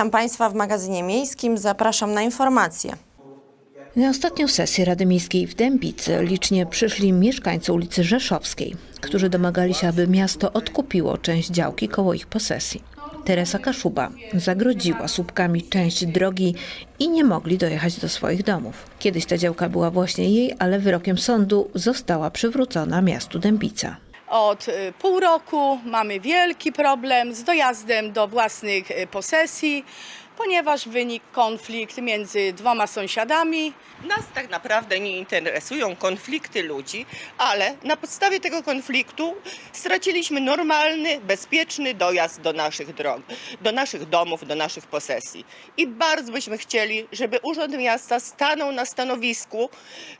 Witam Państwa w magazynie miejskim. Zapraszam na informacje. Na ostatnią sesję Rady Miejskiej w Dębicy licznie przyszli mieszkańcy ulicy Rzeszowskiej, którzy domagali się, aby miasto odkupiło część działki koło ich posesji. Teresa Kaszuba zagrodziła słupkami część drogi i nie mogli dojechać do swoich domów. Kiedyś ta działka była właśnie jej, ale wyrokiem sądu została przywrócona miastu Dębica. Od y, pół roku mamy wielki problem z dojazdem do własnych y, posesji, ponieważ wynikł konflikt między dwoma sąsiadami. Nas tak naprawdę nie interesują konflikty ludzi, ale na podstawie tego konfliktu straciliśmy normalny, bezpieczny dojazd do naszych dróg, do naszych domów, do naszych posesji. I bardzo byśmy chcieli, żeby Urząd Miasta stanął na stanowisku,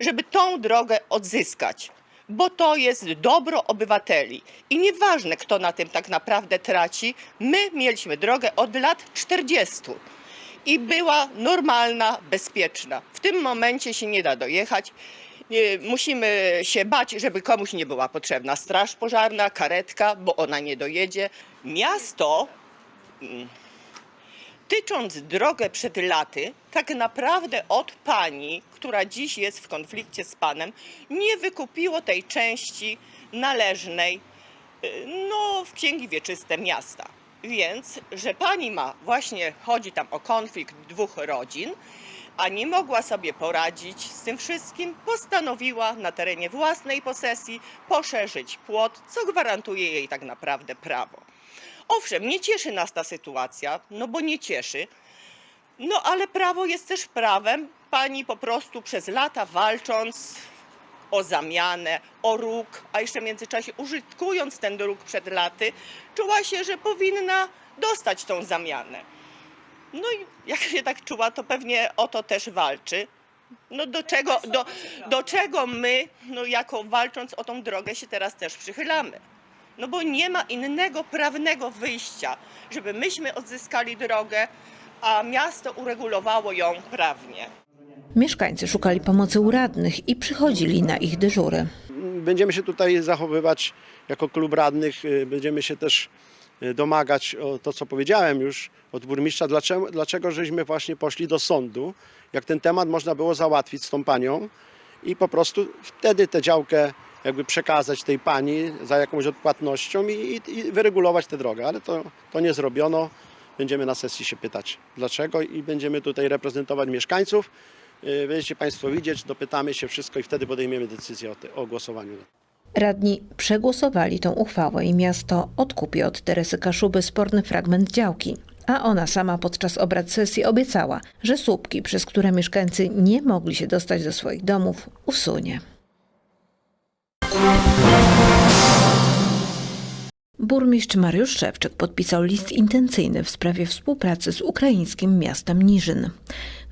żeby tą drogę odzyskać. Bo to jest dobro obywateli. I nieważne, kto na tym tak naprawdę traci, my mieliśmy drogę od lat 40 i była normalna, bezpieczna. W tym momencie się nie da dojechać. Nie, Musimy się bać, żeby komuś nie była potrzebna straż pożarna, karetka, bo ona nie dojedzie. Miasto, mm, tycząc drogę przed laty, tak naprawdę od pani, która dziś jest w konflikcie z panem, nie wykupiło tej części należnej y, no, w księgi wieczyste miasta. Więc, że pani ma, właśnie chodzi tam o konflikt dwóch rodzin, a nie mogła sobie poradzić z tym wszystkim, postanowiła na terenie własnej posesji poszerzyć płot, co gwarantuje jej tak naprawdę prawo. Owszem, nie cieszy nas ta sytuacja, no bo nie cieszy, no ale prawo jest też prawem. Pani po prostu przez lata walcząc o zamianę, o róg, a jeszcze w międzyczasie użytkując ten róg przed laty, czuła się, że powinna dostać tą zamianę. No i jak się tak czuła, to pewnie o to też walczy. No do czego, do, do czego my, no jako walcząc o tą drogę, się teraz też przychylamy. No bo nie ma innego prawnego wyjścia, żeby myśmy odzyskali drogę, a miasto uregulowało ją prawnie. Mieszkańcy szukali pomocy u radnych i przychodzili na ich dyżury. Będziemy się tutaj zachowywać jako klub radnych, będziemy się też y, domagać o to, co powiedziałem już od burmistrza, dlaczego, dlaczego żeśmy właśnie poszli do sądu, jak ten temat można było załatwić z tą panią i po prostu wtedy tę działkę jakby przekazać tej pani za jakąś odpłatnością i, i, i wyregulować tę drogę, ale to, to nie zrobiono. Będziemy na sesji się pytać dlaczego i będziemy tutaj reprezentować mieszkańców. Y, Będziecie Państwo widzieć, dopytamy się wszystko i wtedy podejmiemy decyzję o, te, o głosowaniu. Radni przegłosowali tą uchwałę i miasto odkupi od Teresy Kaszuby sporny fragment działki. A ona sama podczas obrad sesji obiecała, że słupki, przez które mieszkańcy nie mogli się dostać do swoich domów, usunie. Burmistrz Mariusz Szewczyk podpisał list intencyjny w sprawie współpracy z ukraińskim miastem Niżyn.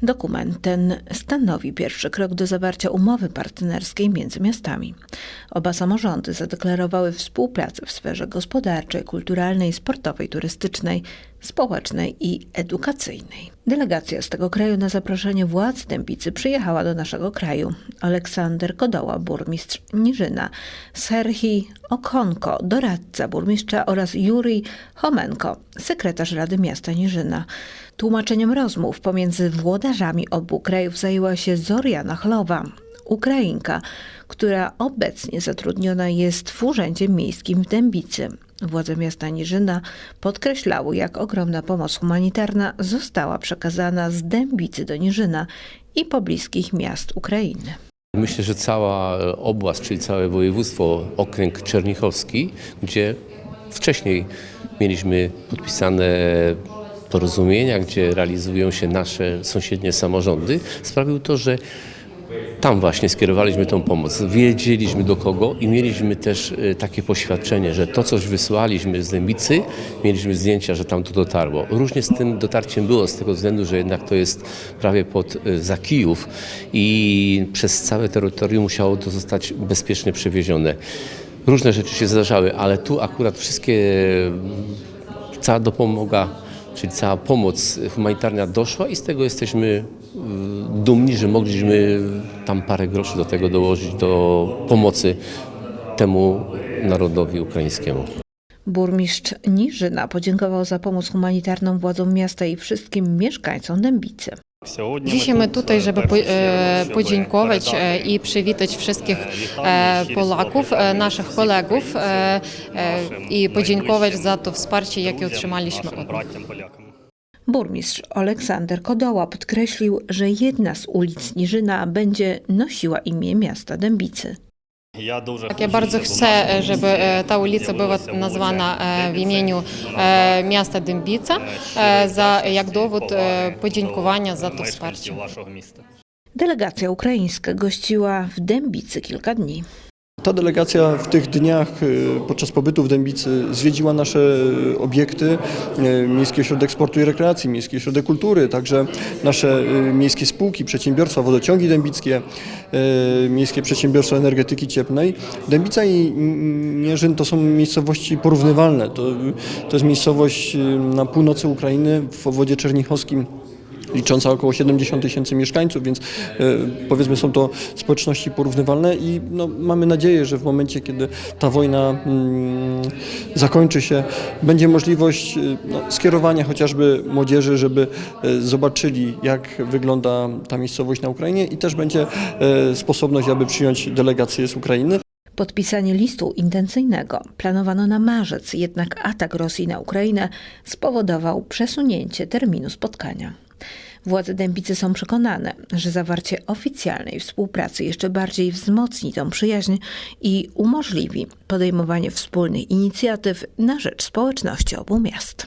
Dokument ten stanowi pierwszy krok do zawarcia umowy partnerskiej między miastami. Oba samorządy zadeklarowały współpracę w sferze gospodarczej, kulturalnej, sportowej, turystycznej, społecznej i edukacyjnej. Delegacja z tego kraju na zaproszenie władz Dębicy przyjechała do naszego kraju. Aleksander Kodoła, burmistrz Niżyna, Serhii Okonko, doradca burmistrza oraz Jurij Homenko, sekretarz Rady Miasta Niżyna. Tłumaczeniem rozmów pomiędzy włodarzami obu krajów zajęła się Zoriana Chlowa, Ukrainka, która obecnie zatrudniona jest w Urzędzie Miejskim w Dębicy. Władze miasta Niżyna podkreślały, jak ogromna pomoc humanitarna została przekazana z Dębicy do Niżyna i pobliskich miast Ukrainy. Myślę, że cała oblast, czyli całe województwo, okręg czernichowski, gdzie wcześniej mieliśmy podpisane porozumienia, gdzie realizują się nasze sąsiednie samorządy, sprawił to, że tam właśnie skierowaliśmy tą pomoc. Wiedzieliśmy do kogo i mieliśmy też e, takie poświadczenie, że to coś wysłaliśmy z Dębicy, mieliśmy zdjęcia, że tam to dotarło. Różnie z tym dotarciem było z tego względu, że jednak to jest prawie pod e, za Kijów i przez całe terytorium musiało to zostać bezpiecznie przewiezione. Różne rzeczy się zdarzały, ale tu akurat wszystkie cała dopomoga, czyli cała pomoc humanitarna doszła i z tego jesteśmy y, dumni, że mogliśmy tam parę groszy do tego dołożyć do pomocy temu narodowi ukraińskiemu. Burmistrz Niżyna podziękował za pomoc humanitarną władzom miasta i wszystkim mieszkańcom Dębicy. Dzisiaj my tutaj, żeby po- e, podziękować e, i przywitać wszystkich e, Polaków, e, naszych kolegów e, i podziękować za to wsparcie, jakie otrzymaliśmy od nich. Burmistrz Aleksander Kodoła podkreślił, że jedna z ulic Niżyna będzie nosiła imię miasta Dębicy. Tak, ja bardzo chcę, żeby e, ta ulica była nazwana e, w imieniu e, miasta Dębica za, jak dowód podziękowania za to wsparcie. Delegacja ukraińska gościła w Dębicy kilka dni. Ta delegacja w tych dniach y, podczas pobytu w Dębicy zwiedziła nasze y, obiekty, y, Miejski Ośrodek Sportu i Rekreacji, Miejski Ośrodek Kultury, także nasze miejskie spółki, przedsiębiorstwa, wodociągi dębickie, Miejskie Przedsiębiorstwo Energetyki Cieplnej. Dębica i Mierzyn to są miejscowości porównywalne. To, to jest miejscowość na północy Ukrainy w obwodzie czernichowskim licząca około 70 tysięcy mieszkańców, więc e, powiedzmy są to społeczności porównywalne i no, mamy nadzieję, że w momencie, kiedy ta wojna mm, zakończy się, będzie możliwość e, no, skierowania chociażby młodzieży, żeby e, zobaczyli, jak wygląda ta miejscowość na Ukrainie i też będzie sposobność, aby przyjąć delegację z Ukrainy. Podpisanie listu intencyjnego planowano na marzec, jednak atak Rosji na Ukrainę spowodował przesunięcie terminu spotkania. Władze Dębicy są przekonane, że zawarcie oficjalnej współpracy jeszcze bardziej wzmocni tą przyjaźń i umożliwi podejmowanie wspólnych inicjatyw na rzecz społeczności obu miast.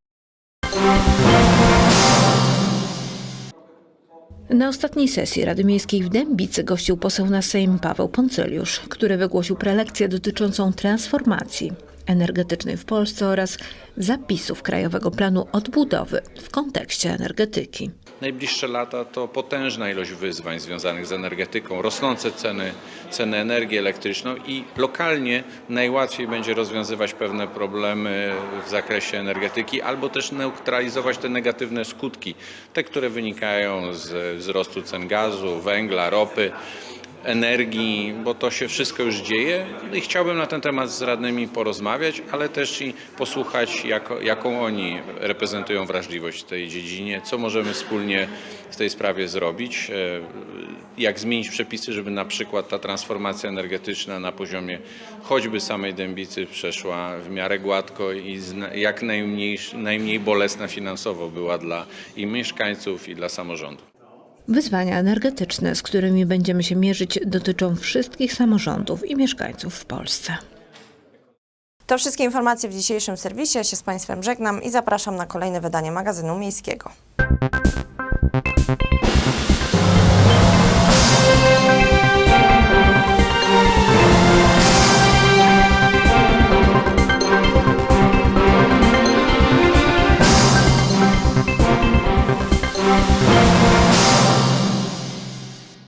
Na ostatniej sesji Rady Miejskiej w Dębicy gościł poseł na Sejm Paweł Poncyliusz, który wygłosił prelekcję dotyczącą transformacji energetycznej w Polsce oraz zapisów Krajowego Planu Odbudowy w kontekście energetyki. Najbliższe lata to potężna ilość wyzwań związanych z energetyką, rosnące ceny, ceny energii elektryczną i lokalnie najłatwiej będzie rozwiązywać pewne problemy w zakresie energetyki albo też neutralizować te negatywne skutki, te, które wynikają z wzrostu cen gazu, węgla, ropy energii, bo to się wszystko już dzieje i chciałbym na ten temat z radnymi porozmawiać, ale też i posłuchać, jak, jaką oni reprezentują wrażliwość w tej dziedzinie, co możemy wspólnie w tej sprawie zrobić, e, jak zmienić przepisy, żeby na przykład ta transformacja energetyczna na poziomie choćby samej Dębicy przeszła w miarę gładko i jak najmniej, najmniej bolesna finansowo była dla i mieszkańców, i dla samorządu. Wyzwania energetyczne, z którymi będziemy się mierzyć, dotyczą wszystkich samorządów i mieszkańców w Polsce. To wszystkie informacje w dzisiejszym serwisie. Ja się z Państwem żegnam i zapraszam na kolejne wydanie magazynu miejskiego.